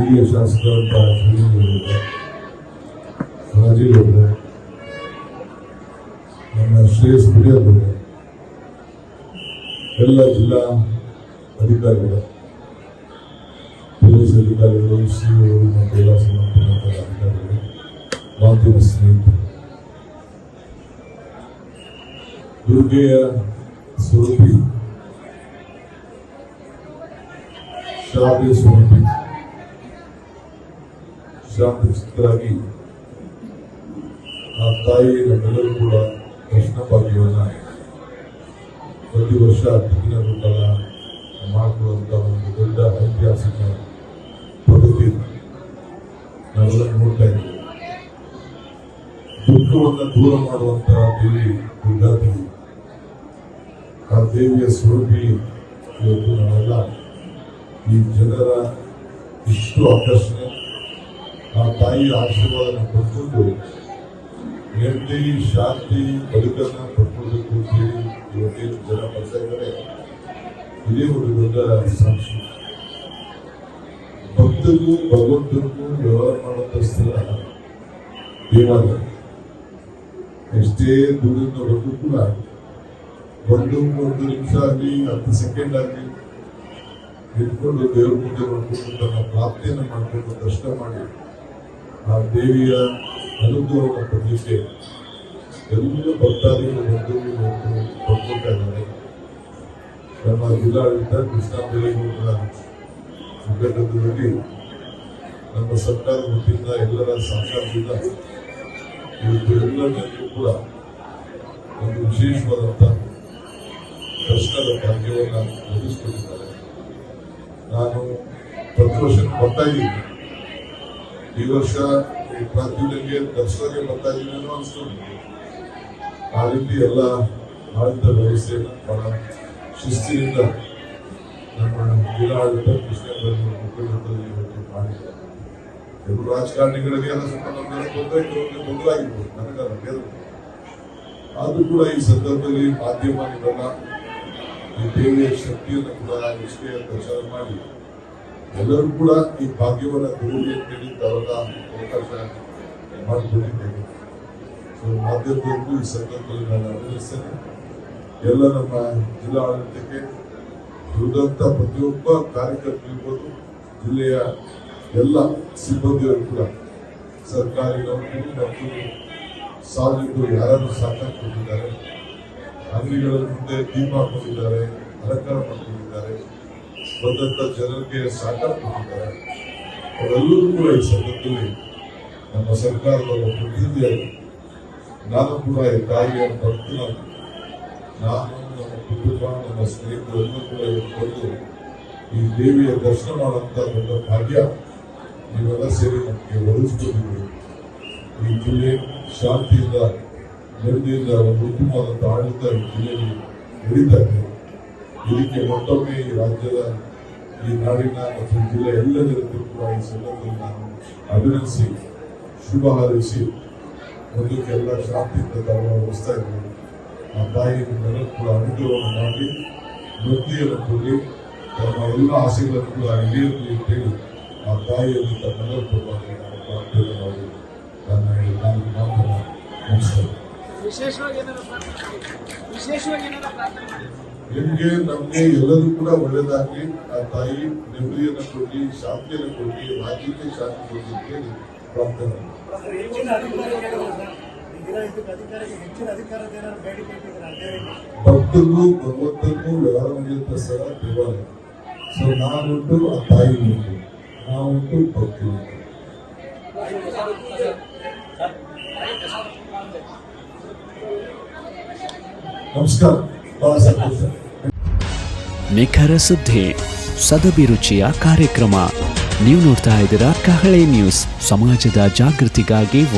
ಹಿರಿಯ ಶಾಸಕರಂತ ಶ್ರೀನಿವಾಸಗೌಡ್ರೆ, ರಾಜೀವ್ ಅವರೇ ನಮ್ಮ ಶ್ರೇಯಸ್ ಬಿಡಿಯವ್ರೆ ಎಲ್ಲ ಜಿಲ್ಲಾ ಅಧಿಕಾರಿಗಳು ಪೊಲೀಸ್ ಅಧಿಕಾರಿಗಳು ಸಿಇಒ ಮತ್ತು ಎಲ್ಲ ಸಂಬಂಧಪಟ್ಟ ಅಧಿಕಾರಿಗಳು ಮಾಧ್ಯಮ ಸ್ನೇಹಿತರು ದುರ್ಗೆಯ ಸ್ವರೂಪಿ ಶಾಲೆಯ ಸ್ವರೂಪಿ ಶಾಂತಚಿತ್ತರಾಗಿ ಆ ತಾಯಿ ನಮ್ಮೆಲ್ಲರೂ ಕೂಡ ಕೃಷ್ಣ ಭಾಗ್ಯವನ್ನ ಪ್ರತಿ ವರ್ಷ ತಿಂಗಳ ರೂಪದ ಮಾಡಿಕೊಳ್ಳುವಂಥ ಒಂದು ದೊಡ್ಡ ಐತಿಹಾಸಿಕ ಪದ್ಧತಿ ನಾವೆಲ್ಲ ನೋಡ್ತಾ ಇದ್ದೀವಿ. ದುಃಖವನ್ನು ದೂರ ಮಾಡುವಂತಹ ದೇವಿ ದುರ್ಗಾದೇವಿ. ಆ ದೇವಿಯ ಸ್ವರೂಪಿ ಇವತ್ತು ನಾವೆಲ್ಲ ಈ ಜನರ ಇಷ್ಟು ಆಕರ್ಷಣೆ ತಾಯಿಯ ಆಶೀರ್ವಾದ ಪಡ್ಕೊಂಡು ನೆಮ್ಮದಿ, ಶಾಂತಿ, ಬದುಕನ್ನ ಪಡ್ಕೊಳ್ಬೇಕು ಅಂತೇಳಿ ಇವತ್ತೇನು ಜನ ಬರ್ತಾ ಇದ್ದಾರೆ. ಇದೇ ಒಂದು ದೊಡ್ಡ ಸಾಕ್ಷಿ. ಭಕ್ತರಿಗೂ, ಭಗವಂತರಿಗೂ ವ್ಯವಹಾರ ಮಾಡುವಂತ ಸ್ಥಳ ದೇವಾಲಯ. ಎಷ್ಟೇ ದೂರದಿಂದ ಬಂದು ಕೂಡ ಒಂದು ಒಂದು ನಿಮಿಷ ಆಗಲಿ, ಹತ್ತು ಸೆಕೆಂಡ್ ಆಗಲಿ, ನಿಂತ್ಕೊಂಡು ದೇವ್ರ ಮುಂದೆ ಮಾಡ್ಕೊಂಡು ತನ್ನ ಪ್ರಾಪ್ತಿಯನ್ನು ಮಾಡಿಕೊಂಡು ದರ್ಶನ ಮಾಡಿ ಆ ದೇವಿಯ ಅನುಗ್ರಹವನ್ನು ಪ್ರದೇಶ ಎಲ್ಲ ಭಕ್ತಾದಿಗಳು ಬಂದು ಪಡ್ಕೊಳ್ತಾ ಇದ್ದಾರೆ ನಮ್ಮ ಜಿಲ್ಲಾಡಳಿತ ಕೃಷ್ಣ ಬೈರೇಗೌಡರ ನಮ್ಮ ಸರ್ಕಾರ ವತಿಯಿಂದ ಎಲ್ಲರ ಸಹಕಾರದಿಂದ ಇವತ್ತು ಎಲ್ಲರಿಗೂ ಕೂಡ ಒಂದು ವಿಶೇಷವಾದಂಥ ದರ್ಶನದ ಭಾಗ್ಯವನ್ನು ಒದಗಿಸಿಕೊಟ್ಟಿದ್ದಾರೆ ನಾನು ಪ್ರತಿ ವರ್ಷ ಬರ್ತಾ ಇದ್ದೀನಿ. ಈ ವರ್ಷ ಈ ಪ್ರಾರ್ಥನೆಗೆ ದರ್ಶನಕ್ಕೆ ಬರ್ತಾ ಇದ್ದೀನಿ ಅನ್ನೋ ಅನ್ಸ್ಕೊಂಡು ಆ ರೀತಿ ಎಲ್ಲ ಆಡಳಿತ ವ್ಯವಸ್ಥೆಯನ್ನು ಬಹಳ ಶಿಸ್ತಿನಿಂದ ನಮ್ಮ ಜಿಲ್ಲಾಡಳಿತ ಕೃಷ್ಣ ಮುಖ್ಯಮಂತ್ರಿ ಇವತ್ತು ಮಾಡಿದ್ದಾರೆ. ಕೆಲವು ರಾಜಕಾರಣಿಗಳಿಗೆ ಎಲ್ಲ ಸ್ವಲ್ಪ ನಮ್ಮೆಲ್ಲ ತೊಂದರೆ ಕೆಲವೊಂದು ತೊಂದರೆ ನನಗಲ್ಲ ಬೇರೆ ಆದರೂ ಕೂಡ ಈ ಸಂದರ್ಭದಲ್ಲಿ ಮಾಧ್ಯಮ ನೀವೆಲ್ಲ ಈ ದೇವಿಯ ಶಕ್ತಿಯನ್ನು ಕೂಡ ನಿಷ್ಠೆಯ ಪ್ರಚಾರ ಮಾಡಿ ಎಲ್ಲರೂ ಕೂಡ ಈ ಭಾಗ್ಯವನ್ನು ಗುರುಗೆ ಅಂತೇಳಿ ತಾವೆಲ್ಲ ಅವಕಾಶ ಮಾಡಿಕೊಟ್ಟಿದ್ದೇವೆ ಸೊ ಮಾಧ್ಯಮದವರೆಗೂ ಈ ಸಂದರ್ಭದಲ್ಲಿ ನಾನು ಅಭಿನಯಿಸ್ತೇನೆ ಎಲ್ಲ ನಮ್ಮ ಜಿಲ್ಲಾ ಆಡಳಿತಕ್ಕೆ ದುಡಿದಂತ ಪ್ರತಿಯೊಬ್ಬ ಕಾರ್ಯಕರ್ತರಿರ್ಬೋದು ಜಿಲ್ಲೆಯ ಎಲ್ಲ ಸಿಬ್ಬಂದಿಯವರು ಕೂಡ ಸರ್ಕಾರಿ ನೌಕರಿ ಮತ್ತು ಸಾರ್ವಜನಿಕರು ಯಾರನ್ನು ಸಾಕಷ್ಟು ಕೊಟ್ಟಿದ್ದಾರೆ ಅಂಗಡಿಗಳ ಮುಂದೆ ದೀಪ ಹಾಕೊಂಡಿದ್ದಾರೆ, ಅಲಂಕಾರ ಮಾಡ್ಕೊಂಡಿದ್ದಾರೆ. ಬಂದಂತ ಜನರಿಗೆ ಸಾಕಷ್ಟು ಕೊಟ್ಟಿದ್ದಾರೆ ಅವರೆಲ್ಲರೂ ಕೂಡ ಈ ಸಂದರ್ಭದಲ್ಲಿ ನಮ್ಮ ಸರ್ಕಾರದ ಪ್ರತಿನಿಧಿಯಾಗಿ ನಾನು ಕೂಡ ಈ ತಾಯಿಯ ಭಕ್ತನಾಗಿ ನಾನು ನಮ್ಮ ಕುಟುಂಬ, ನಮ್ಮ ಸ್ನೇಹಿತರೆಲ್ಲರೂ ಕೂಡ ಬಂದು ಈ ದೇವಿಯ ದರ್ಶನ ಮಾಡುವಂತ ದೊಡ್ಡ ಭಾಗ್ಯ ನೀವೆಲ್ಲ ಸೇರಿ ನಮಗೆ ಒದಗಿಸ್ಕೊಂಡಿದ್ದೀವಿ ಈ ಜಿಲ್ಲೆ ಶಾಂತಿಯಿಂದ, ನೆಮ್ಮದಿಯಿಂದ ಒಂದು ಉತ್ತಮವಾದಂಥ ಆಡಳಿತ ಈ ಜಿಲ್ಲೆಯಲ್ಲಿ ನಡೀತಾ ಇದೆ. ಇದಕ್ಕೆ ಮತ್ತೊಮ್ಮೆ ಈ ರಾಜ್ಯದ, ಈ ನಾಡಿನ ಮತ್ತು ಜಿಲ್ಲೆ ಎಲ್ಲ ಕೂಡ ಈ ಸಂದರ್ಭದಲ್ಲಿ ನಾನು ಅಭಿನಂದಿಸಿ, ಶುಭ ಹಾರೈಸಿ ಮುಂದಕ್ಕೆಲ್ಲ ಶಾಂತಿಯಿಂದ ತಾವು ವಹಿಸ್ತಾ ಇದ್ದೀವಿ ಆ ತಾಯಿ ನಿಮ್ಮೆಲ್ಲರೂ ಕೂಡ ಅನುಗ್ರಹವನ್ನು ಮಾಡಿ ವೃತ್ತಿಯನ್ನು ಕೊಡಿ ತಮ್ಮ ಎಲ್ಲ ಆಸೆಗಳನ್ನು ಕೂಡ ಈಡೇರಲಿ ಅಂತೇಳಿ ಆ ತಾಯಿಯಲ್ಲಿ ತಮ್ಮೆಲ್ಲರ ಪರವಾಗಿ ನಾನು ಪ್ರಾರ್ಥನೆ ಮಾಡಿ ನನ್ನ ನಾಲ್ಕು ಮಾತನ್ನ ಮುಗಿಸ್ತೇನೆ. ವಿಶೇಷವಾಗಿ ಏನಾದರೂ ವಿಶೇಷವಾಗಿ ಏನಾದರೂ ನಿಮ್ಗೆ ನಮ್ಗೆ ಎಲ್ಲರೂ ಕೂಡ ಒಳ್ಳೇದಾಗ್ಲಿ. ಆ ತಾಯಿ ನೆಮ್ಮದಿಯನ್ನು ಕೊಡ್ಲಿ ಶಾಂತಿಯನ್ನು ಕೊಡ್ಲಿ ರಾಜ್ಯಕ್ಕೆ ಶಾಂತಿ ಕೊಡ್ಲಿ ಅಂತೇಳಿ ಪ್ರಾರ್ಥನೆ ಭಕ್ತರಿಗೂ ಭಗವಂತರಿಗೂ ವ್ಯವಹಾರ ನಡೆಯುವಂತ ಸ್ಥಳ ದೇವಾಲಯ. ಸೊ ನಾನುಂಟು ಆ ತಾಯಿ ಉಂಟು ನಾವುಂಟು ಭಕ್ತಿ ಉಂಟು ನಮಸ್ಕಾರ. ನಿಖರ ಸುದ್ದಿ ಸದಭಿರುಚಿಯ ಕಾರ್ಯಕ್ರಮ. ನೀವು ನೋಡ್ತಾ ಇದ್ದೀರಾ ಕಹಳೆ ನ್ಯೂಸ್ ಸಮಾಜದ ಜಾಗೃತಿಗಾಗಿ